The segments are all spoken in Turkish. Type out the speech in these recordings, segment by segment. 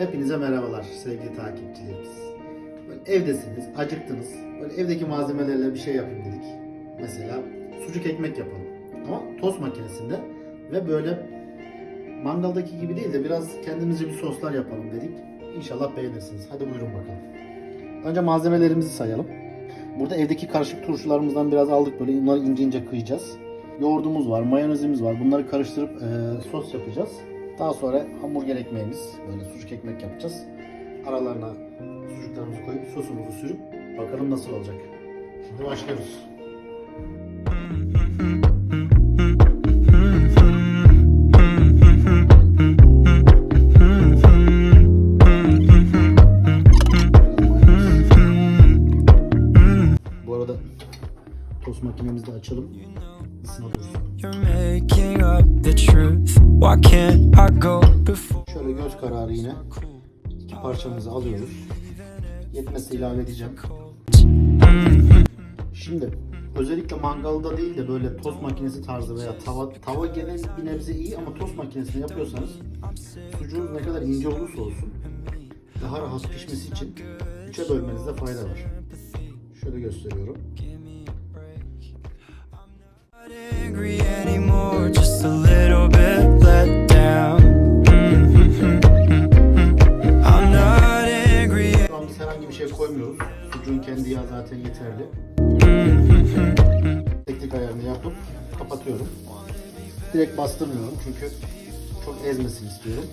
Hepinize merhabalar sevgili takipçilerimiz. Böyle evdesiniz, acıktınız. Böyle evdeki malzemelerle bir şey yapayım dedik. Mesela sucuk ekmek yapalım. Ama tost makinesinde ve böyle mangaldaki gibi değil de biraz kendimizce bir soslar yapalım dedik. İnşallah beğenirsiniz. Hadi buyurun bakalım. Önce malzemelerimizi sayalım. Burada evdeki karışık turşularımızdan biraz aldık böyle bunları ince ince kıyacağız. Yoğurdumuz var, mayonezimiz var. Bunları karıştırıp eee, sos yapacağız. Daha sonra hamburger ekmeğimiz, böyle sucuk ekmek yapacağız. Aralarına sucuklarımızı koyup sosumuzu sürüp bakalım nasıl olacak. Şimdi başlıyoruz. Bu arada tost makinemizi de açalım. Isına dursun. The truth. Why can't I go before? Şöyle göz kararı yine iki parçamızı alıyoruz. Yetmezse ilave edeceğim. Şimdi özellikle mangalda değil de böyle tost makinesi tarzı veya tava tava gene bir nebze iyi ama tost makinesinde yapıyorsanız sucuğunuz ne kadar ince olursa olsun daha rahat pişmesi için üçe bölmenizde fayda var. Şöyle gösteriyorum. Sucuğun kendi yağı zaten yeterli. Tek tek ayarını yapıp kapatıyorum. Direkt bastırmıyorum çünkü çok ezmesin istiyorum.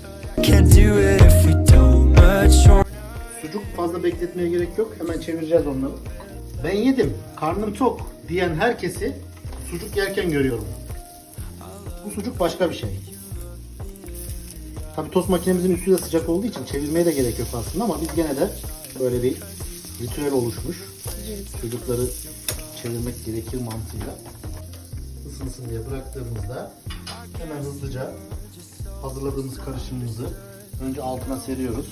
Sucuk fazla bekletmeye gerek yok. Hemen çevireceğiz onları. Ben yedim, karnım tok diyen herkesi sucuk yerken görüyorum. Bu sucuk başka bir şey. Tabii tost makinemizin üstü de sıcak olduğu için çevirmeye de gerek yok aslında ama biz gene de böyle bir ritüel oluşmuş. Sucukları çevirmek gerekir mantığıyla. Isınsın diye bıraktığımızda hemen hızlıca hazırladığımız karışımımızı önce altına seriyoruz.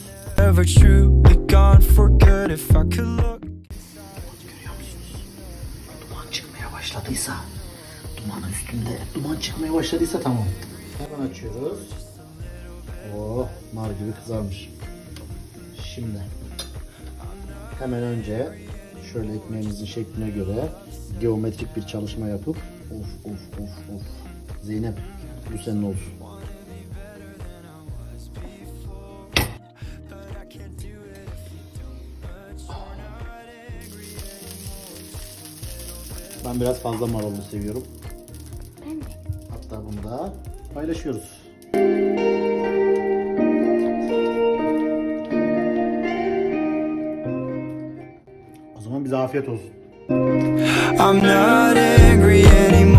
Duman çıkmaya başladıysa, dumanın üstünde duman çıkmaya başladıysa tamam. Hemen açıyoruz. Oh, nar gibi kızarmış. Şimdi hemen önce şöyle ekmeğimizin şekline göre geometrik bir çalışma yapıp of of of of Zeynep bu senin olsun. Ben biraz fazla marullu seviyorum. Ben de. Hatta bunu da paylaşıyoruz. Bize afiyet olsun. I'm not angry anymore.